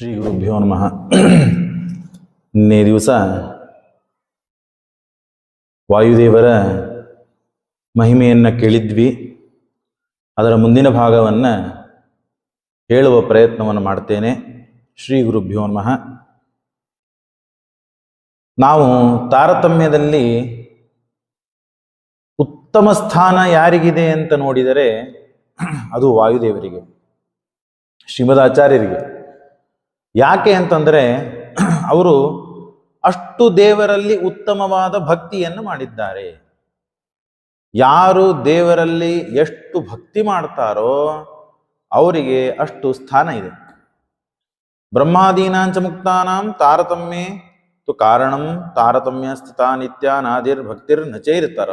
ಶ್ರೀ ಗುರುಭ್ಯೋ ನಮಃ. ನಿನ್ನೆ ದಿವಸ ವಾಯುದೇವರ ಮಹಿಮೆಯನ್ನು ಕೇಳಿದ್ವಿ. ಅದರ ಮುಂದಿನ ಭಾಗವನ್ನು ಹೇಳುವ ಪ್ರಯತ್ನವನ್ನು ಮಾಡ್ತೇನೆ. ಶ್ರೀ ಗುರುಭ್ಯೋ ನಮಃ. ನಾವು ತಾರತಮ್ಯದಲ್ಲಿ ಉತ್ತಮ ಸ್ಥಾನ ಯಾರಿಗಿದೆ ಅಂತ ನೋಡಿದರೆ ಅದು ವಾಯುದೇವರಿಗೆ ಶ್ರೀಮದಾಚಾರ್ಯರಿಗೆ ಯಾಕೆ ಅಂತಂದರೆ ಅವರು ಅಷ್ಟು ದೇವರಲ್ಲಿ ಉತ್ತಮವಾದ ಭಕ್ತಿಯನ್ನು ಮಾಡಿದ್ದಾರೆ. ಯಾರು ದೇವರಲ್ಲಿ ಎಷ್ಟು ಭಕ್ತಿ ಮಾಡ್ತಾರೋ ಅವರಿಗೆ ಅಷ್ಟು ಸ್ಥಾನ ಇದೆ. ಬ್ರಹ್ಮಾದೀನಾಂಚ ಮುಕ್ತಾನಾಂ ತಾರತಮ್ಯ ತು ಕಾರಣಂ ತಾರತಮ್ಯ ಸ್ಥಿತ ನಿತ್ಯ ನಾದಿರ್ ಭಕ್ತಿರ್ ನಚೈರ್ತರ.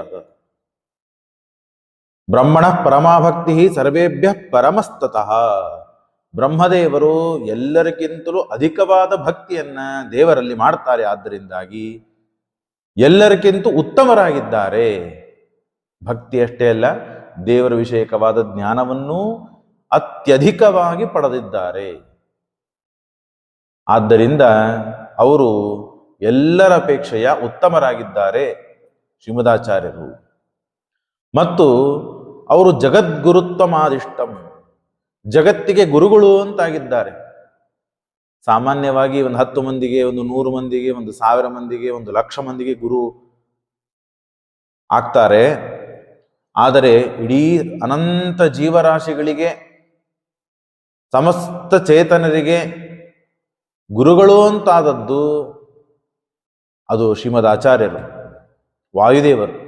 ಬ್ರಹ್ಮಣ ಪರಮಾಭಕ್ತಿ ಸರ್ವೇಭ್ಯ ಪರಮಸ್ತತಃ. ಬ್ರಹ್ಮದೇವರು ಎಲ್ಲರಿಗಿಂತಲೂ ಅಧಿಕವಾದ ಭಕ್ತಿಯನ್ನ ದೇವರಲ್ಲಿ ಮಾಡ್ತಾರೆ. ಆದ್ದರಿಂದಾಗಿ ಎಲ್ಲರಿಗಿಂತ ಉತ್ತಮರಾಗಿದ್ದಾರೆ. ಭಕ್ತಿ ಅಷ್ಟೇ ಅಲ್ಲ, ದೇವರ ವಿಷಯಕವಾದ ಜ್ಞಾನವನ್ನೂ ಅತ್ಯಧಿಕವಾಗಿ ಪಡೆದಿದ್ದಾರೆ. ಆದ್ದರಿಂದ ಅವರು ಎಲ್ಲರ ಅಪೇಕ್ಷೆಯ ಉತ್ತಮರಾಗಿದ್ದಾರೆ ಶ್ರೀಮದಾಚಾರ್ಯರು. ಮತ್ತು ಅವರು ಜಗದ್ಗುರುತ್ವಮಾದಿಷ್ಟಂ. ಜಗತ್ತಿಗೆ ಗುರುಗಳು ಅಂತಾಗಿದ್ದಾರೆ. ಸಾಮಾನ್ಯವಾಗಿ ಒಂದು ಹತ್ತು ಮಂದಿಗೆ, ಒಂದು ನೂರು ಮಂದಿಗೆ, ಒಂದು ಸಾವಿರ ಮಂದಿಗೆ, ಒಂದು ಲಕ್ಷ ಮಂದಿಗೆ ಗುರು ಆಗ್ತಾರೆ. ಆದರೆ ಇಡೀ ಅನಂತ ಜೀವರಾಶಿಗಳಿಗೆ, ಸಮಸ್ತ ಚೇತನರಿಗೆ ಗುರುಗಳು ಅಂತಾದದ್ದು ಅದು ಶ್ರೀಮದ್ ಆಚಾರ್ಯರು, ವಾಯುದೇವರು.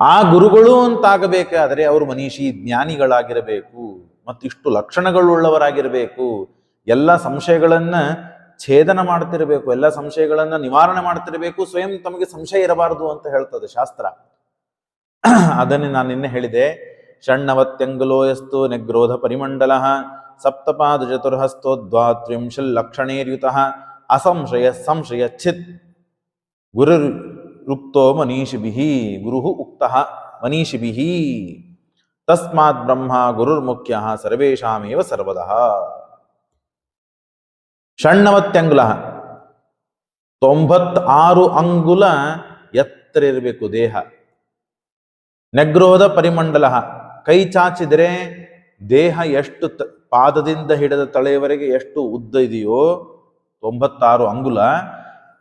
ಆ ಗುರುಗಳು ಅಂತಾಗಬೇಕಾದರೆ ಅವರು ಮನೀಷಿ ಜ್ಞಾನಿಗಳಾಗಿರಬೇಕು, ಮತ್ತಿಷ್ಟು ಲಕ್ಷಣಗಳುಳ್ಳವರಾಗಿರಬೇಕು, ಎಲ್ಲ ಸಂಶಯಗಳನ್ನ ಛೇದನ ಮಾಡ್ತಿರಬೇಕು, ಎಲ್ಲ ಸಂಶಯಗಳನ್ನ ನಿವಾರಣೆ ಮಾಡ್ತಿರಬೇಕು, ಸ್ವಯಂ ತಮಗೆ ಸಂಶಯ ಇರಬಾರದು ಅಂತ ಹೇಳ್ತದೆ ಶಾಸ್ತ್ರ. ಅದನ್ನೇ ನಾನು ನಿನ್ನೆ ಹೇಳಿದೆ. ಷಣ್ಣವತ್ಯಂಗುಲೋಯಸ್ತು ನಿಗ್ರೋಧ ಪರಿಮಂಡಲ ಸಪ್ತಪಾದ ಚತುರ್ಹಸ್ತೋ ದ್ವಾತ್ರಿಂಶಲ್ ಲಕ್ಷಣೇರ್ಯುತ ಅಸಂಶಯ ಸಂಶಯ ಛಿತ್. ಗುರು ರುಕ್ತೋ ಮನೀಷಿಭಿ ಗುರು ಉಕ್ತ ಮನೀಷಿಭಿ ತಸ್ಮಾತ್ ಬ್ರಹ್ಮ ಗುರುರ್ಮುಖ್ಯ ಸರ್ವೇಶಾಮೇವ ಸರ್ವದ. ಷಣ್ಣವತ್ಯಂಗುಲ ತೊಂಬತ್ತಾರು ಅಂಗುಲ ಎತ್ತರ ಇರಬೇಕು ದೇಹ. ನೆಗ್ರೋಧ ಪರಿಮಂಡಲ ಕೈ ಚಾಚಿದರೆ ದೇಹ ಎಷ್ಟು ಪಾದದಿಂದ ಹಿಡಿದ ತಳೆಯವರೆಗೆ ಎಷ್ಟು ಉದ್ದ ಇದೆಯೋ ತೊಂಬತ್ತಾರು ಅಂಗುಲ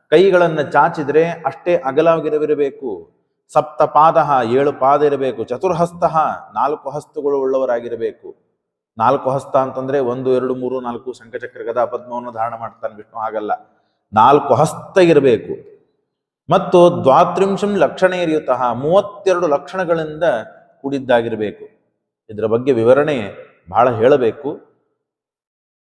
ಕೈಗಳನ್ನು ಚಾಚಿದ್ರೆ ಅಷ್ಟೇ ಅಗಲವಾಗಿರವಿರಬೇಕು. ಸಪ್ತ ಪಾದ ಏಳು ಪಾದ ಇರಬೇಕು. ಚತುರ್ಹಸ್ತ ನಾಲ್ಕು ಹಸ್ತಗಳು ಉಳ್ಳವರಾಗಿರಬೇಕು. ನಾಲ್ಕು ಹಸ್ತ ಅಂತಂದ್ರೆ ಒಂದು, ಎರಡು, ಮೂರು, ನಾಲ್ಕು ಶಂಖಚಕ್ರ ಗದಾ ಪದ್ಮವನ್ನು ಧಾರಣ ಮಾಡ್ತಾನೆ ವಿಷ್ಣು, ಹಾಗಲ್ಲ. ನಾಲ್ಕು ಹಸ್ತ ಇರಬೇಕು. ಮತ್ತು ದ್ವಾತ್ರಿಂಶಂ ಲಕ್ಷಣ ಇರಿಯುತ್ತಹ ಮೂವತ್ತೆರಡು ಲಕ್ಷಣಗಳಿಂದ ಕೂಡಿದ್ದಾಗಿರಬೇಕು. ಇದರ ಬಗ್ಗೆ ವಿವರಣೆ ಬಹಳ ಹೇಳಬೇಕು.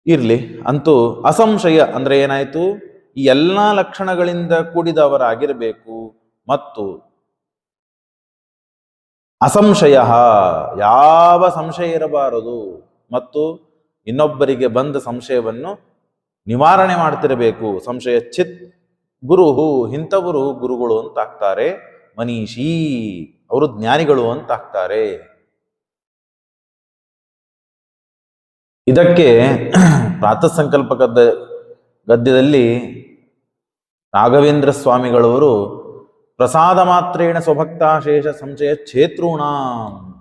ಇರ್ಲಿ. ಅಂತೂ ಅಸಂಶಯ ಅಂದ್ರೆ ಏನಾಯ್ತು? ಈ ಎಲ್ಲಾ ಲಕ್ಷಣಗಳಿಂದ ಕೂಡಿದವರಾಗಿರಬೇಕು. ಮತ್ತು ಅಸಂಶಯ, ಯಾವ ಸಂಶಯ ಇರಬಾರದು. ಮತ್ತು ಇನ್ನೊಬ್ಬರಿಗೆ ಬಂದ ಸಂಶಯವನ್ನು ನಿವಾರಣೆ ಮಾಡ್ತಿರಬೇಕು. ಸಂಶಯ ಚಿತ್ ಗುರುಹು, ಇಂಥವರು ಗುರುಗಳು ಅಂತ ಆಗ್ತಾರೆ ಮನೀಷಿ, ಅವರು ಜ್ಞಾನಿಗಳು ಅಂತ ಆಗ್ತಾರೆ ಇದಕ್ಕೆ ಪ್ರಾತಃ ಸಂಕಲ್ಪ ಗದ್ಯದಲ್ಲಿ ರಾಘವೇಂದ್ರ ಸ್ವಾಮಿಗಳವರು ಪ್ರಸಾದ ಮಾತ್ರೇಣ ಸ್ವಭಕ್ತಾಶೇಷ ಸಂಶಯ ಕ್ಷೇತ್ರೂಣ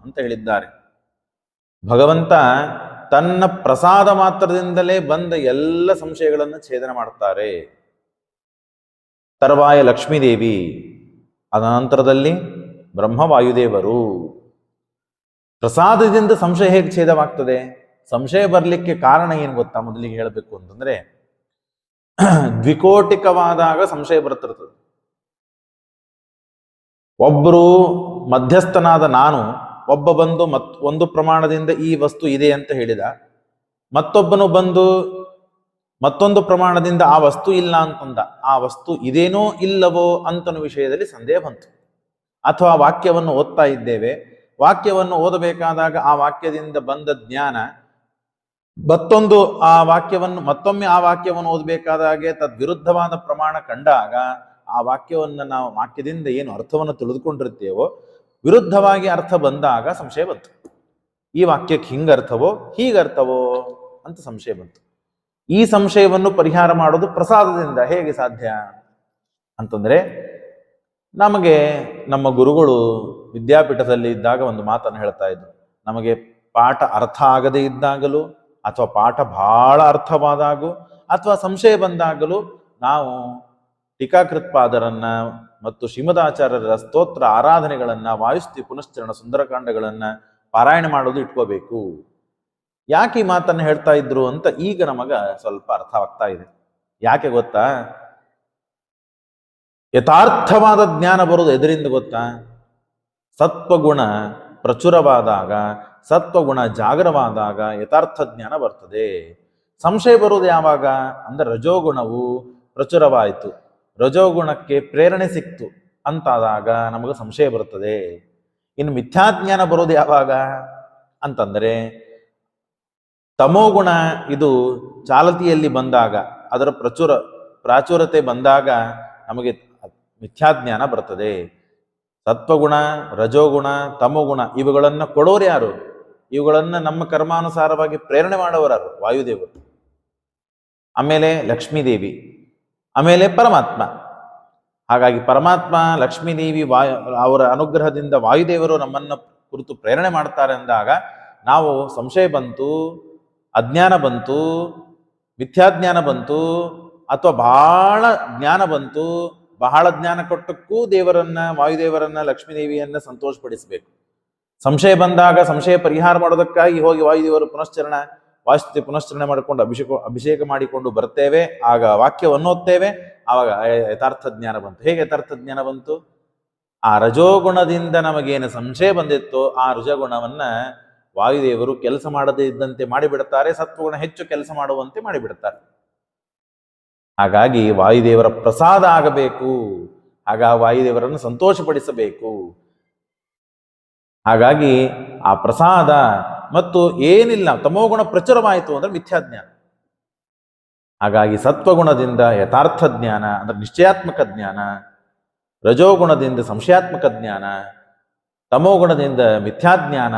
ಅಂತ ಹೇಳಿದ್ದಾರೆ. ಭಗವಂತ ತನ್ನ ಪ್ರಸಾದ ಮಾತ್ರದಿಂದಲೇ ಬಂದ ಎಲ್ಲ ಸಂಶಯಗಳನ್ನು ಛೇದನ ಮಾಡ್ತಾರೆ. ತರುವಾಯ ಲಕ್ಷ್ಮೀದೇವಿ ಅದ ನಂತರದಲ್ಲಿ ಬ್ರಹ್ಮವಾಯುದೇವರು ಪ್ರಸಾದದಿಂದ ಸಂಶಯ ಹೇಗೆ ಛೇದವಾಗ್ತದೆ? ಸಂಶಯ ಬರಲಿಕ್ಕೆ ಕಾರಣ ಏನು ಗೊತ್ತಾ ಮೊದಲಿಗೆ ಹೇಳಬೇಕು ಅಂತಂದ್ರೆ ದ್ವಿಕೋಟಿಕವಾದಾಗ ಸಂಶಯ ಬರ್ತಿರ್ತದೆ ಒಬ್ಬರು ಮಧ್ಯಸ್ಥನಾದ ನಾನು, ಒಬ್ಬ ಬಂದು ಮತ್, ಒಂದು ಪ್ರಮಾಣದಿಂದ ಈ ವಸ್ತು ಇದೆ ಅಂತ ಹೇಳಿದ, ಮತ್ತೊಬ್ಬನು ಬಂದು ಮತ್ತೊಂದು ಪ್ರಮಾಣದಿಂದ ಆ ವಸ್ತು ಇಲ್ಲ ಅಂತಂದ, ಆ ವಸ್ತು ಇದೇನೋ ಇಲ್ಲವೋ ಅಂತನ ವಿಷಯದಲ್ಲಿ ಸಂದೇಹ ಬಂತು. ಅಥವಾ ವಾಕ್ಯವನ್ನು ಓದ್ತಾ ಇದ್ದೇವೆ, ವಾಕ್ಯವನ್ನು ಓದಬೇಕಾದಾಗ ಆ ವಾಕ್ಯದಿಂದ ಬಂದ ಜ್ಞಾನ ಮತ್ತೊಂದು ಆ ವಾಕ್ಯವನ್ನು, ಮತ್ತೊಮ್ಮೆ ಆ ವಾಕ್ಯವನ್ನು ಓದಬೇಕಾದಾಗೆ ತದ್ವಿರುದ್ಧವಾದ ಪ್ರಮಾಣ ಕಂಡಾಗ ಆ ವಾಕ್ಯವನ್ನು ನಾವು ವಾಕ್ಯದಿಂದ ಏನು ಅರ್ಥವನ್ನು ತಿಳಿದುಕೊಂಡಿರ್ತೇವೋ ವಿರುದ್ಧವಾಗಿ ಅರ್ಥ ಬಂದಾಗ ಸಂಶಯ ಬಂತು. ಈ ವಾಕ್ಯಕ್ಕೆ ಹಿಂಗರ್ಥವೋ ಹೀಗರ್ಥವೋ ಅಂತ ಸಂಶಯ ಬಂತು. ಈ ಸಂಶಯವನ್ನು ಪರಿಹಾರ ಮಾಡೋದು ಪ್ರಸಾದದಿಂದ ಹೇಗೆ ಸಾಧ್ಯ ಅಂತಂದ್ರೆ, ನಮಗೆ ನಮ್ಮ ಗುರುಗಳು ವಿದ್ಯಾಪೀಠದಲ್ಲಿ ಇದ್ದಾಗ ಒಂದು ಮಾತನ್ನು ಹೇಳ್ತಾ ಇದ್ರು. ನಮಗೆ ಪಾಠ ಅರ್ಥ ಆಗದೇ ಇದ್ದಾಗಲೂ ಅಥವಾ ಪಾಠ ಬಹಳ ಅರ್ಥವಾದಾಗೂ ಅಥವಾ ಸಂಶಯ ಬಂದಾಗಲೂ ನಾವು ಟೀಕಾಕೃತ್ಪಾದರನ್ನ ಮತ್ತು ಶ್ರೀಮದಾಚಾರ್ಯರ ಸ್ತೋತ್ರ ಆರಾಧನೆಗಳನ್ನ ವಾಯುಸ್ತಿ ಪುನಶ್ಚರಣ ಸುಂದರಕಾಂಡಗಳನ್ನ ಪಾರಾಯಣ ಮಾಡೋದು ಇಟ್ಕೋಬೇಕು. ಯಾಕೆ ಈ ಮಾತನ್ನು ಹೇಳ್ತಾ ಇದ್ರು ಅಂತ ಈಗ ನಮಗ ಸ್ವಲ್ಪ ಅರ್ಥವಾಗ್ತಾ ಇದೆ. ಯಾಕೆ ಗೊತ್ತಾ? ಯಥಾರ್ಥವಾದ ಜ್ಞಾನ ಬರೋದು ಎದರಿಂದ ಗೊತ್ತಾ? ಸತ್ವಗುಣ ಪ್ರಚುರವಾದಾಗ, ಸತ್ವಗುಣ ಜಾಗರವಾದಾಗ ಯಥಾರ್ಥ ಜ್ಞಾನ ಬರ್ತದೆ. ಸಂಶಯ ಬರುವುದು ಯಾವಾಗ? ಅಂದ್ರೆ ರಜೋಗುಣವು ಪ್ರಚುರವಾಯಿತು. ರಜೋಗುಣಕ್ಕೆ ಪ್ರೇರಣೆ ಸಿಕ್ತು ಅಂತಾದಾಗ ನಮಗೆ ಸಂಶಯ ಬರುತ್ತದೆ. ಇನ್ನು ಮಿಥ್ಯಾಜ್ಞಾನ ಬರೋದು ಯಾವಾಗ? ಅಂತಂದರೆ, ತಮೋಗುಣ ಇದು ಚಾಲತಿಯಲ್ಲಿ ಬಂದಾಗ, ಅದರ ಪ್ರಚುರ, ಪ್ರಾಚುರತೆ ಬಂದಾಗ ನಮಗೆ ಮಿಥ್ಯಾಜ್ಞಾನ ಬರ್ತದೆ. ಸತ್ವಗುಣ ರಜೋಗುಣ, ತಮೋಗುಣ ಇವುಗಳನ್ನು ಕೊಡೋರು ಯಾರು? ಇವುಗಳನ್ನು ನಮ್ಮ ಕರ್ಮಾನುಸಾರವಾಗಿ ಪ್ರೇರಣೆ ಮಾಡೋರು ವಾಯುದೇವರು. ಆಮೇಲೆ ಲಕ್ಷ್ಮೀದೇವಿ. ಆಮೇಲೆ ಪರಮಾತ್ಮ. ಹಾಗಾಗಿ ಪರಮಾತ್ಮ, ಲಕ್ಷ್ಮೀದೇವಿ, ವಾಯು, ಅವರ ಅನುಗ್ರಹದಿಂದ ವಾಯುದೇವರು ನಮ್ಮನ್ನು ಕುರಿತು ಪ್ರೇರಣೆ ಮಾಡ್ತಾರೆ ಅಂದಾಗ ನಾವು ಸಂಶಯ ಬಂತು, ಅಜ್ಞಾನ ಬಂತು, ಮಿಥ್ಯಾಜ್ಞಾನ ಬಂತು, ಅಥವಾ ಭಾಳ ಜ್ಞಾನ ಬಂತು ಬಹಳ ಜ್ಞಾನ ಕೊಟ್ಟಕ್ಕೂ ದೇವರನ್ನ, ವಾಯುದೇವರನ್ನ, ಲಕ್ಷ್ಮೀದೇವಿಯನ್ನ ಸಂತೋಷಪಡಿಸಬೇಕು. ಸಂಶಯ ಬಂದಾಗ ಸಂಶಯ ಪರಿಹಾರ ಮಾಡೋದಕ್ಕಾಗಿ ಹೋಗಿ ವಾಯುದೇವರು ಪುನಶ್ಚರಣ ವಾಸ್ತುತಿ ಪುನಶ್ಚರಣೆ ಮಾಡಿಕೊಂಡು ಅಭಿಷೇಕ ಅಭಿಷೇಕ ಮಾಡಿಕೊಂಡು ಬರ್ತೇವೆ. ಆಗ ವಾಕ್ಯವನ್ನು ಓದ್ತೇವೆ ಆವಾಗ ಯಥಾರ್ಥ ಜ್ಞಾನ ಬಂತು. ಹೇಗೆ ಯಥಾರ್ಥ ಜ್ಞಾನ ಬಂತು? ಆ ರಜೋಗುಣದಿಂದ ನಮಗೇನು ಸಂಶಯ ಬಂದಿತ್ತೋ ಆ ರಜಗುಣವನ್ನ ವಾಯುದೇವರು ಕೆಲಸ ಮಾಡದೇ ಇದ್ದಂತೆ ಮಾಡಿಬಿಡ್ತಾರೆ. ಸತ್ವಗುಣ ಹೆಚ್ಚು ಕೆಲಸ ಮಾಡುವಂತೆ ಮಾಡಿಬಿಡ್ತಾರೆ. ಹಾಗಾಗಿ ವಾಯುದೇವರ ಪ್ರಸಾದ ಆಗಬೇಕು. ಆಗ ವಾಯುದೇವರನ್ನು ಸಂತೋಷಪಡಿಸಬೇಕು. ಹಾಗಾಗಿ ಆ ಪ್ರಸಾದ ಮತ್ತು ಏನಿಲ್ಲ ತಮೋಗುಣ ಪ್ರಚುರವಾಯಿತು ಅಂದ್ರೆ ಮಿಥ್ಯಾಜ್ಞಾನ. ಹಾಗಾಗಿ ಸತ್ವಗುಣದಿಂದ ಯಥಾರ್ಥ ಜ್ಞಾನ ಅಂದ್ರೆ ನಿಶ್ಚಯಾತ್ಮಕ ಜ್ಞಾನ, ರಜೋಗುಣದಿಂದ ಸಂಶಯಾತ್ಮಕ ಜ್ಞಾನ, ತಮೋಗುಣದಿಂದ ಮಿಥ್ಯಾಜ್ಞಾನ,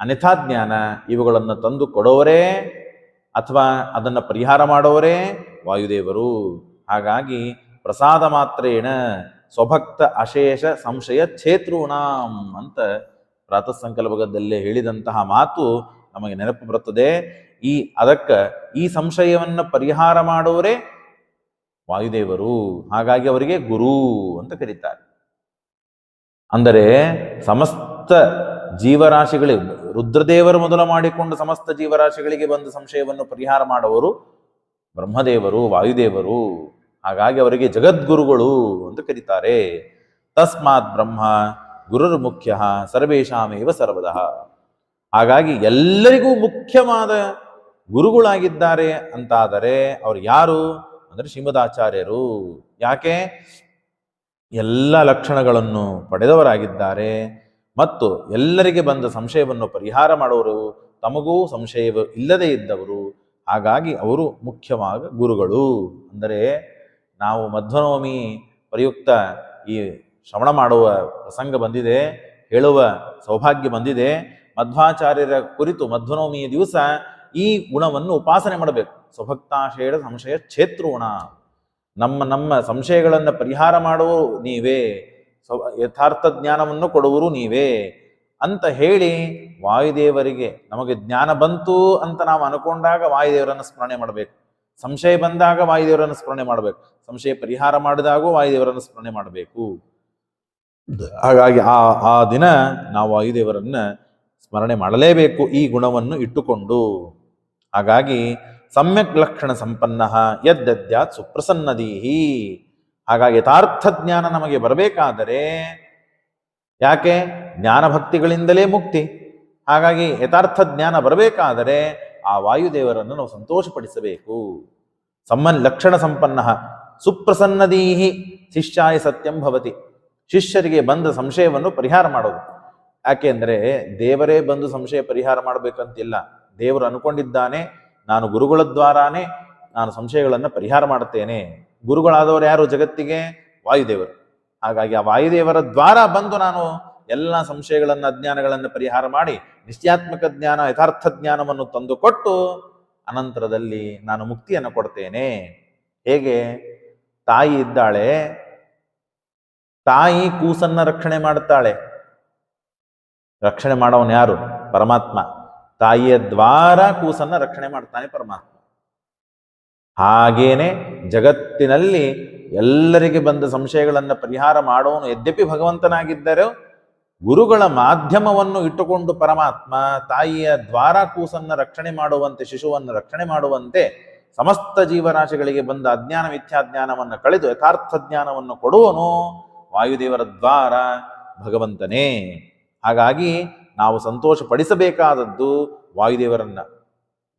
ಅನಿಥಾಜ್ಞಾನ ಇವುಗಳನ್ನು ತಂದು ಕೊಡೋರೇ ಅಥವಾ ಅದನ್ನು ಪರಿಹಾರ ಮಾಡೋರೇ ವಾಯುದೇವರು. ಹಾಗಾಗಿ ಪ್ರಸಾದ ಮಾತ್ರೇಣ ಸ್ವಭಕ್ತ ಅಶೇಷ ಸಂಶಯ ಛೇತೃಣಾಂ ಅಂತ ಪ್ರಾತಃ ಸಂಕಲ್ಪದಲ್ಲೇ ಹೇಳಿದಂತಹ ಮಾತು ನಮಗೆ ನೆನಪು ಬರುತ್ತದೆ. ಈ ಅದಕ್ಕ ಈ ಸಂಶಯವನ್ನು ಪರಿಹಾರ ಮಾಡುವರೇ ವಾಯುದೇವರು. ಹಾಗಾಗಿ ಅವರಿಗೆ ಗುರು ಅಂತ ಕರೀತಾರೆ. ಅಂದರೆ ಸಮಸ್ತ ಜೀವರಾಶಿಗಳಿಗೆ ರುದ್ರದೇವರು ಮೊದಲು ಮಾಡಿಕೊಂಡು ಸಮಸ್ತ ಜೀವರಾಶಿಗಳಿಗೆ ಬಂದ ಸಂಶಯವನ್ನು ಪರಿಹಾರ ಮಾಡುವವರು ಬ್ರಹ್ಮದೇವರು, ವಾಯುದೇವರು, ಹಾಗಾಗಿ ಅವರಿಗೆ ಜಗದ್ಗುರುಗಳು ಅಂತ ಕರೀತಾರೆ. ತಸ್ಮಾತ್ ಬ್ರಹ್ಮ ಗುರುರ್ ಮುಖ್ಯ ಸರ್ವೇಶಾಮೇವ ಸರ್ವದಃ. ಹಾಗಾಗಿ ಎಲ್ಲರಿಗೂ ಮುಖ್ಯವಾದ ಗುರುಗಳಾಗಿದ್ದಾರೆ ಅಂತಾದರೆ ಅವ್ರು ಯಾರು ಅಂದ್ರೆ ಶ್ರೀಮದಾಚಾರ್ಯರು. ಯಾಕೆ? ಎಲ್ಲ ಲಕ್ಷಣಗಳನ್ನು ಪಡೆದವರಾಗಿದ್ದಾರೆ. ಮತ್ತು ಎಲ್ಲರಿಗೆ ಬಂದ ಸಂಶಯವನ್ನು ಪರಿಹಾರ ಮಾಡುವರು ತಮಗೂ ಸಂಶಯ ಇಲ್ಲದೇ ಇದ್ದವರು. ಹಾಗಾಗಿ ಅವರು ಮುಖ್ಯವಾದ ಗುರುಗಳು. ಅಂದರೆ ನಾವು ಮಧ್ವನವಮಿ ಪ್ರಯುಕ್ತ ಈ ಶ್ರವಣ ಮಾಡುವ ಪ್ರಸಂಗ ಬಂದಿದೆ, ಹೇಳುವ ಸೌಭಾಗ್ಯ ಬಂದಿದೆ. ಮಧ್ವಾಚಾರ್ಯರ ಕುರಿತು ಮಧ್ವನವಮಿಯ ದಿವಸ ಈ ಗುಣವನ್ನು ಉಪಾಸನೆ ಮಾಡಬೇಕು. ಸ್ವಭಕ್ತಾಶಯದ ಸಂಶಯ ಕ್ಷೇತ್ರೋಣ. ನಮ್ಮ ನಮ್ಮ ಸಂಶಯಗಳನ್ನು ಪರಿಹಾರ ಮಾಡುವ ನೀವೇ. ಯಥಾರ್ಥ ಜ್ಞಾನವನ್ನು ಕೊಡುವರು ನೀವೇ. ಅಂತ ಹೇಳಿ ವಾಯುದೇವರಿಗೆ ನಮಗೆ ಜ್ಞಾನ ಬಂತು ಅಂತ ನಾವು ಅನ್ಕೊಂಡಾಗ ವಾಯುದೇವರನ್ನು ಸ್ಮರಣೆ ಮಾಡಬೇಕು. ಸಂಶಯ ಬಂದಾಗ ವಾಯುದೇವರನ್ನು ಸ್ಮರಣೆ ಮಾಡಬೇಕು. ಸಂಶಯ ಪರಿಹಾರ ಮಾಡಿದಾಗೂ ವಾಯುದೇವರನ್ನು ಸ್ಮರಣೆ ಮಾಡಬೇಕು. ಹಾಗಾಗಿ ಆ ಆ ದಿನ ನಾವು ವಾಯುದೇವರನ್ನ ಸ್ಮರಣೆ ಮಾಡಲೇಬೇಕು ಈ ಗುಣವನ್ನು ಇಟ್ಟುಕೊಂಡು. ಹಾಗಾಗಿ ಸಮ್ಯಕ್ ಲಕ್ಷಣ ಸಂಪನ್ನ ಯದ್ದದ್ಯಾತ್ ಸುಪ್ರಸನ್ನದೀಹಿ ಹಾಗಾಗಿ ಯಥಾರ್ಥ ಜ್ಞಾನ ನಮಗೆ ಬರಬೇಕಾದರೆ ಯಾಕೆ? ಜ್ಞಾನಭಕ್ತಿಗಳಿಂದಲೇ ಮುಕ್ತಿ. ಹಾಗಾಗಿ ಯಥಾರ್ಥ ಜ್ಞಾನ ಬರಬೇಕಾದರೆ ಆ ವಾಯುದೇವರನ್ನು ನಾವು ಸಂತೋಷಪಡಿಸಬೇಕು. ಸಮ್ಮನ್ ಲಕ್ಷಣ ಸಂಪನ್ನ ಸುಪ್ರಸನ್ನದೀಹಿ ಶಿಷ್ಯಾಯ ಸತ್ಯಂ ಭವತಿ. ಶಿಷ್ಯರಿಗೆ ಬಂದ ಸಂಶಯವನ್ನು ಪರಿಹಾರ ಮಾಡೋದು. ಯಾಕೆಂದರೆ ದೇವರೇ ಬಂದು ಸಂಶಯ ಪರಿಹಾರ ಮಾಡಬೇಕಂತಿಲ್ಲ. ದೇವರು ಅನ್ಕೊಂಡಿದ್ದಾನೆ, ನಾನು ಗುರುಗಳ ದ್ವಾರಾನೇ ನಾನು ಸಂಶಯಗಳನ್ನು ಪರಿಹಾರ ಮಾಡುತ್ತೇನೆ. ಗುರುಗಳಾದವರು ಯಾರು? ಜಗತ್ತಿಗೆ ವಾಯುದೇವರು. ಹಾಗಾಗಿ ಆ ವಾಯುದೇವರ ದ್ವಾರ ಬಂದು ನಾನು ಎಲ್ಲ ಸಂಶಯಗಳನ್ನು, ಅಜ್ಞಾನಗಳನ್ನು ಪರಿಹಾರ ಮಾಡಿ ನಿಶ್ಚಯಾತ್ಮಕ ಜ್ಞಾನ, ಯಥಾರ್ಥ ಜ್ಞಾನವನ್ನು ತಂದುಕೊಟ್ಟು ಅನಂತರದಲ್ಲಿ ನಾನು ಮುಕ್ತಿಯನ್ನು ಕೊಡ್ತೇನೆ. ಹೇಗೆ? ತಾಯಿ ಇದ್ದಾಳೆ. ತಾಯಿ ಕೂಸನ್ನ ರಕ್ಷಣೆ ಮಾಡುತ್ತಾಳೆ. ರಕ್ಷಣೆ ಮಾಡೋನು ಯಾರು? ಪರಮಾತ್ಮ. ತಾಯಿಯ ದ್ವಾರ ಕೂಸನ್ನ ರಕ್ಷಣೆ ಮಾಡ್ತಾನೆ ಪರಮಾತ್ಮ. ಹಾಗೇನೆ ಜಗತ್ತಿನಲ್ಲಿ ಎಲ್ಲರಿಗೆ ಬಂದ ಸಂಶಯಗಳನ್ನು ಪರಿಹಾರ ಮಾಡೋನು ಯದ್ಯಪಿ ಭಗವಂತನಾಗಿದ್ದರೆ ಗುರುಗಳ ಮಾಧ್ಯಮವನ್ನು ಇಟ್ಟುಕೊಂಡು ಪರಮಾತ್ಮ ತಾಯಿಯ ದ್ವಾರ ಕೂಸನ್ನ ರಕ್ಷಣೆ ಮಾಡುವಂತೆ, ಶಿಶುವನ್ನು ರಕ್ಷಣೆ ಮಾಡುವಂತೆ ಸಮಸ್ತ ಜೀವರಾಶಿಗಳಿಗೆ ಬಂದ ಅಜ್ಞಾನ ಮಿಥ್ಯಾಜ್ಞಾನವನ್ನು ಕಳೆದು ಯಥಾರ್ಥ ಜ್ಞಾನವನ್ನು ಕೊಡುವನು ವಾಯುದೇವರ ದ್ವಾರ ಭಗವಂತನೇ. ಹಾಗಾಗಿ ನಾವು ಸಂತೋಷ ಪಡಿಸಬೇಕಾದದ್ದು ವಾಯುದೇವರನ್ನ.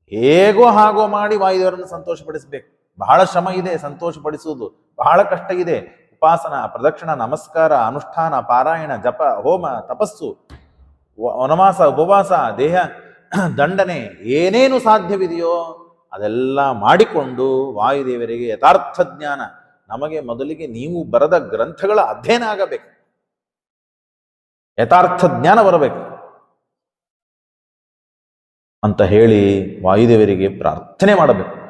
ಹೇಗೋ ಹಾಗೋ ಮಾಡಿ ವಾಯುದೇವರನ್ನು ಸಂತೋಷ ಪಡಿಸಬೇಕು ಬಹಳ ಶ್ರಮ ಇದೆ ಸಂತೋಷ ಪಡಿಸುವುದು ಬಹಳ ಕಷ್ಟ ಇದೆ. ಉಪಾಸನ, ಪ್ರದಕ್ಷಿಣ, ನಮಸ್ಕಾರ, ಅನುಷ್ಠಾನ, ಪಾರಾಯಣ, ಜಪ, ಹೋಮ, ತಪಸ್ಸು ವನವಾಸ, ಉಪವಾಸ, ದೇಹ, ದಂಡನೆ ಏನೇನು ಸಾಧ್ಯವಿದೆಯೋ ಅದೆಲ್ಲ ಮಾಡಿಕೊಂಡು ವಾಯುದೇವರಿಗೆ ಯಥಾರ್ಥ ಜ್ಞಾನ. ನಮಗೆ ಮೊದಲಿಗೆ ನೀವು ಬರೆದ ಗ್ರಂಥಗಳ ಅಧ್ಯಯನ ಆಗಬೇಕು. ಯಥಾರ್ಥ ಜ್ಞಾನ ಬರಬೇಕು. ಅಂತ ಹೇಳಿ ವಾಯುದೇವರಿಗೆ ಪ್ರಾರ್ಥನೆ ಮಾಡಬೇಕು.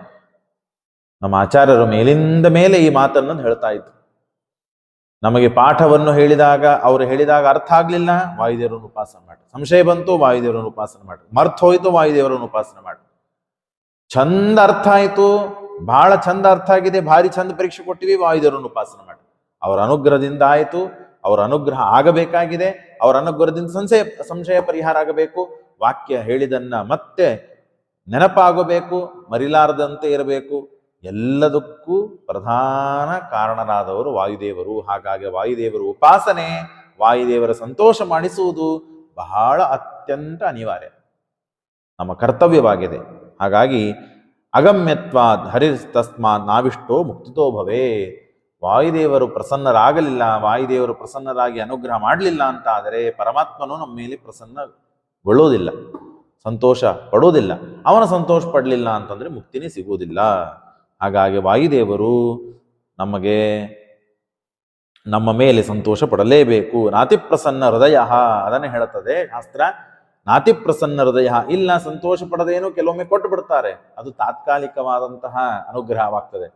ನಮ್ಮ ಆಚಾರ್ಯರು ಮೇಲಿಂದ ಮೇಲೆ ಈ ಮಾತನ್ನು ಹೇಳ್ತಾ ಇದ್ರು. ನಮಗೆ ಪಾಠವನ್ನು ಹೇಳಿದಾಗ, ಅವರು ಹೇಳಿದಾಗ ಅರ್ಥ ಆಗ್ಲಿಲ್ಲ. ವಾಯುದೇವರನ್ನು ಉಪಾಸನೆ ಮಾಡಿ ಸಂಶಯ ಬಂತು, ವಾಯುದೇವರನ್ನು ಉಪಾಸನೆ ಮಾಡಿ ಮರ್ತ್ ಹೋಯ್ತು, ವಾಯುದೇವರನ್ನು ಉಪಾಸನೆ ಮಾಡಿ ಚಂದ ಅರ್ಥ ಆಯಿತು. ಬಹಳ ಚಂದ ಅರ್ಥ ಆಗಿದೆ. ಭಾರಿ ಚಂದ ಪರೀಕ್ಷೆ ಕೊಟ್ಟಿವಿ, ವಾಯುದೇವರನ್ನು ಉಪಾಸನೆ ಮಾಡಿ ಅವರ ಅನುಗ್ರಹದಿಂದ ಆಯಿತು. ಅವರ ಅನುಗ್ರಹ ಆಗಬೇಕಾಗಿದೆ. ಅವರ ಅನುಗ್ರಹದಿಂದ ಸಂಶಯ ಸಂಶಯ ಪರಿಹಾರ ಆಗಬೇಕು. ವಾಕ್ಯ ಹೇಳಿದನ್ನ ಮತ್ತೆ ನೆನಪಾಗಬೇಕು. ಮರಿಲಾರದಂತೆ ಇರಬೇಕು. ಎಲ್ಲದಕ್ಕೂ ಪ್ರಧಾನ ಕಾರಣರಾದವರು ವಾಯುದೇವರು. ಹಾಗಾಗಿ ವಾಯುದೇವರು ಉಪಾಸನೆ, ವಾಯುದೇವರ ಸಂತೋಷ ಮಾಡಿಸುವುದು ಬಹಳ ಅತ್ಯಂತ ಅನಿವಾರ್ಯ. ನಮ್ಮ ಕರ್ತವ್ಯವಾಗಿದೆ. ಹಾಗಾಗಿ ಅಗಮ್ಯತ್ವಾದ್ ಹರಿ ತಸ್ಮಾತ್ ನಾವಿಷ್ಟೋ ಮುಕ್ತಿತೋ ಭವೇ ವಾಯುದೇವರು ಪ್ರಸನ್ನರಾಗಲಿಲ್ಲ, ವಾಯುದೇವರು ಪ್ರಸನ್ನರಾಗಿ ಅನುಗ್ರಹ ಮಾಡಲಿಲ್ಲ ಅಂತ ಆದರೆ ಪರಮಾತ್ಮನು ನಮ್ಮ ಮೇಲೆ ಪ್ರಸನ್ನಗೊಳ್ಳೋದಿಲ್ಲ ಸಂತೋಷ ಪಡೋದಿಲ್ಲ ಅವನ ಸಂತೋಷ ಪಡಲಿಲ್ಲ ಅಂತಂದ್ರೆ ಮುಕ್ತಿನೇ ಸಿಗುವುದಿಲ್ಲ. ಹಾಗಾಗಿ ವಾಯುದೇವರು ನಮಗೆ ನಮ್ಮ ಮೇಲೆ ಸಂತೋಷ ಪಡಲೇಬೇಕು. ನಾತಿ ಪ್ರಸನ್ನ ಹೃದಯ ಅದನ್ನೇ ಹೇಳುತ್ತದೆ ಶಾಸ್ತ್ರ. ನಾತಿ ಪ್ರಸನ್ನ ಹೃದಯ ಇಲ್ಲ ಸಂತೋಷ ಪಡದೇನು ಕೆಲವೊಮ್ಮೆ ಕೊಟ್ಟು ಬಿಡ್ತಾರೆ. ಅದು ತಾತ್ಕಾಲಿಕವಾದಂತಹ ಅನುಗ್ರಹವಾಗ್ತದೆ.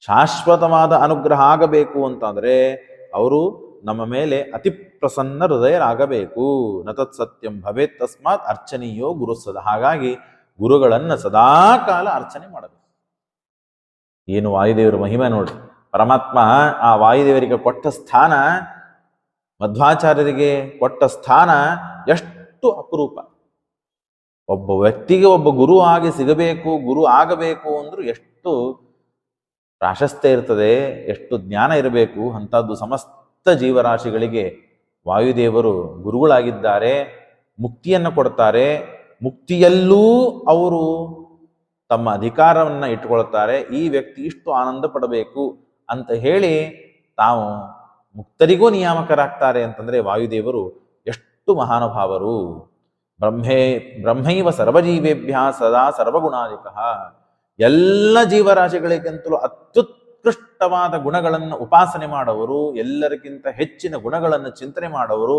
ಶಾಶ್ವತವಾದ ಅನುಗ್ರಹ ಆಗಬೇಕು ಅಂತಂದ್ರೆ ಅವರು ನಮ್ಮ ಮೇಲೆ ಅತಿ ಪ್ರಸನ್ನ ಹೃದಯರಾಗಬೇಕು. ನತತ್ ಸತ್ಯಂ ಭವೇತ್ ತಸ್ಮಾತ್ ಅರ್ಚನೀಯೋ ಗುರುಸದ. ಹಾಗಾಗಿ ಗುರುಗಳನ್ನ ಸದಾ ಕಾಲ ಅರ್ಚನೆ ಮಾಡಬೇಕು. ಏನು ವಾಯುದೇವರ ಮಹಿಮೆ ನೋಡಿ. ಪರಮಾತ್ಮ ಆ ವಾಯುದೇವರಿಗೆ ಕೊಟ್ಟ ಸ್ಥಾನ, ಮಧ್ವಾಚಾರ್ಯರಿಗೆ ಕೊಟ್ಟ ಸ್ಥಾನ ಎಷ್ಟು ಅಪರೂಪ. ಒಬ್ಬ ವ್ಯಕ್ತಿಗೆ ಒಬ್ಬ ಗುರು ಆಗಿ ಸಿಗಬೇಕು, ಗುರು ಆಗಬೇಕು ಅಂದ್ರೂ ಎಷ್ಟು ಪ್ರಾಶಸ್ತ್ಯ ಇರ್ತದೆ, ಎಷ್ಟು ಜ್ಞಾನ ಇರಬೇಕು, ಅಂಥದ್ದು ಸಮಸ್ತ ಜೀವರಾಶಿಗಳಿಗೆ ವಾಯುದೇವರು ಗುರುಗಳಾಗಿದ್ದಾರೆ, ಮುಕ್ತಿಯನ್ನು ಕೊಡ್ತಾರೆ, ಮುಕ್ತಿಯಲ್ಲೂ ಅವರು ತಮ್ಮ ಅಧಿಕಾರವನ್ನು ಇಟ್ಟುಕೊಳ್ತಾರೆ, ಈ ವ್ಯಕ್ತಿ ಇಷ್ಟು ಆನಂದ ಪಡಬೇಕು ಅಂತ ಹೇಳಿ ತಾವು ಮುಕ್ತರಿಗೂ ನಿಯಾಮಕರಾಗ್ತಾರೆ ಅಂತಂದರೆ ವಾಯುದೇವರು ಎಷ್ಟು ಮಹಾನುಭಾವರು. ಬ್ರಹ್ಮೇ, ಬ್ರಹ್ಮೈವ ಸರ್ವಜೀವೇಭ್ಯ ಸದಾ ಸರ್ವಗುಣಾಧಿಕ. ಎಲ್ಲ ಜೀವರಾಶಿಗಳಿಗಿಂತಲೂ ಅತ್ಯುತ್ಕೃಷ್ಟವಾದ ಗುಣಗಳನ್ನು ಉಪಾಸನೆ ಮಾಡುವರು, ಎಲ್ಲರಿಗಿಂತ ಹೆಚ್ಚಿನ ಗುಣಗಳನ್ನು ಚಿಂತನೆ ಮಾಡುವರು,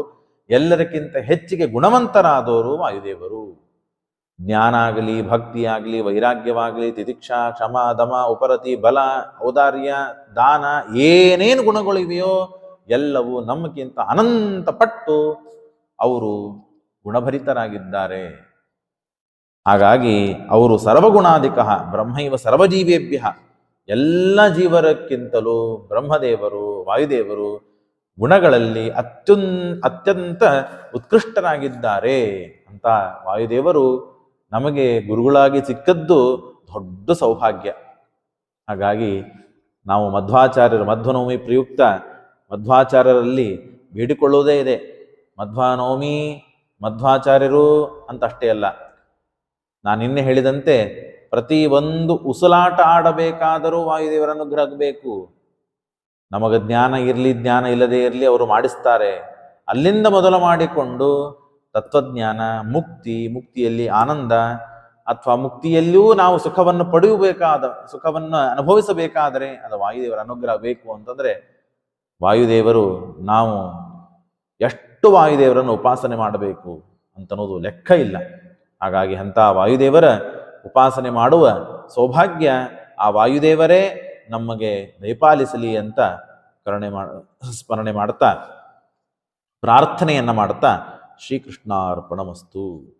ಎಲ್ಲರಿಗಿಂತ ಹೆಚ್ಚಿಗೆ ಗುಣವಂತರಾದವರು ವಾಯುದೇವರು. ಜ್ಞಾನ ಆಗಲಿ ಭಕ್ತಿ ಆಗಲಿ ವೈರಾಗ್ಯವಾಗಲಿ, ತಿತಿಕ್ಷಾ, ಕ್ಷಮ, ದಮ, ಉಪರತಿ, ಬಲ, ಔದಾರ್ಯ, ದಾನ ಏನೇನು ಗುಣಗಳಿವೆಯೋ ಎಲ್ಲವೂ ನಮಗಿಂತ ಅನಂತ ಪಟ್ಟು ಅವರು ಗುಣಭರಿತರಾಗಿದ್ದಾರೆ. ಹಾಗಾಗಿ ಅವರು ಸರ್ವಗುಣಾಧಿಕ, ಬ್ರಹ್ಮೈವ ಸರ್ವಜೀವೇಭ್ಯ, ಎಲ್ಲ ಜೀವರಕ್ಕಿಂತಲೂ ಬ್ರಹ್ಮದೇವರು, ವಾಯುದೇವರು ಗುಣಗಳಲ್ಲಿ ಅತ್ಯುನ್, ಅತ್ಯಂತ ಉತ್ಕೃಷ್ಟರಾಗಿದ್ದಾರೆ ಅಂತ ವಾಯುದೇವರು ನಮಗೆ ಗುರುಗಳಾಗಿ ಸಿಕ್ಕದ್ದು ದೊಡ್ಡ ಸೌಭಾಗ್ಯ. ಹಾಗಾಗಿ ನಾವು ಮಧ್ವಾಚಾರ್ಯರ ಮಧ್ವನವಮಿ ಪ್ರಯುಕ್ತ ಮಧ್ವಾಚಾರ್ಯರಲ್ಲಿ ಬೇಡಿಕೊಳ್ಳುವುದೇ ಇದೆ. ಮಧ್ವಾನವಮಿ ಮಧ್ವಾಚಾರ್ಯರು ಅಂತ ಅಷ್ಟೇ ಅಲ್ಲ. ನಾನು ನಿನ್ನೆ ಹೇಳಿದಂತೆ ಪ್ರತಿ ಒಂದು ಉಸಲಾಟ ಆಡಬೇಕಾದರೂ ವಾಯುದೇವರ ಅನುಗ್ರಹ ಬೇಕು ನಮಗೆ ಜ್ಞಾನ ಇರಲಿ, ಜ್ಞಾನ ಇಲ್ಲದೇ ಇರಲಿ ಅವರು ಮಾಡಿಸ್ತಾರೆ. ಅಲ್ಲಿಂದ ಮೊದಲು ಮಾಡಿಕೊಂಡು ತತ್ವಜ್ಞಾನ, ಮುಕ್ತಿ, ಮುಕ್ತಿಯಲ್ಲಿ ಆನಂದ ಅಥವಾ ಮುಕ್ತಿಯಲ್ಲೂ ನಾವು ಸುಖವನ್ನು ಪಡೆಯಬೇಕಾದ, ಸುಖವನ್ನು ಅನುಭವಿಸಬೇಕಾದರೆ ಅದು ವಾಯುದೇವರ ಅನುಗ್ರಹ ಬೇಕು ಅಂತಂದರೆ ವಾಯುದೇವರು ನಾವು ಎಷ್ಟು ವಾಯುದೇವರನ್ನು ಉಪಾಸನೆ ಮಾಡಬೇಕು ಅಂತನ್ನೋದು ಲೆಕ್ಕ ಇಲ್ಲ. ಹಾಗಾಗಿ ಅಂಥ ವಾಯುದೇವರ ಉಪಾಸನೆ ಮಾಡುವ ಸೌಭಾಗ್ಯ ಆ ವಾಯುದೇವರೇ ನಮಗೆ ದಯಪಾಲಿಸಲಿ ಅಂತ ಕರುಣೆ ಮಾಡ ಸ್ಮರಣೆ ಮಾಡ್ತಾ ಪ್ರಾರ್ಥನೆಯನ್ನು ಮಾಡ್ತಾ ಶ್ರೀಕೃಷ್ಣಾರ್ಪಣಮಸ್ತು.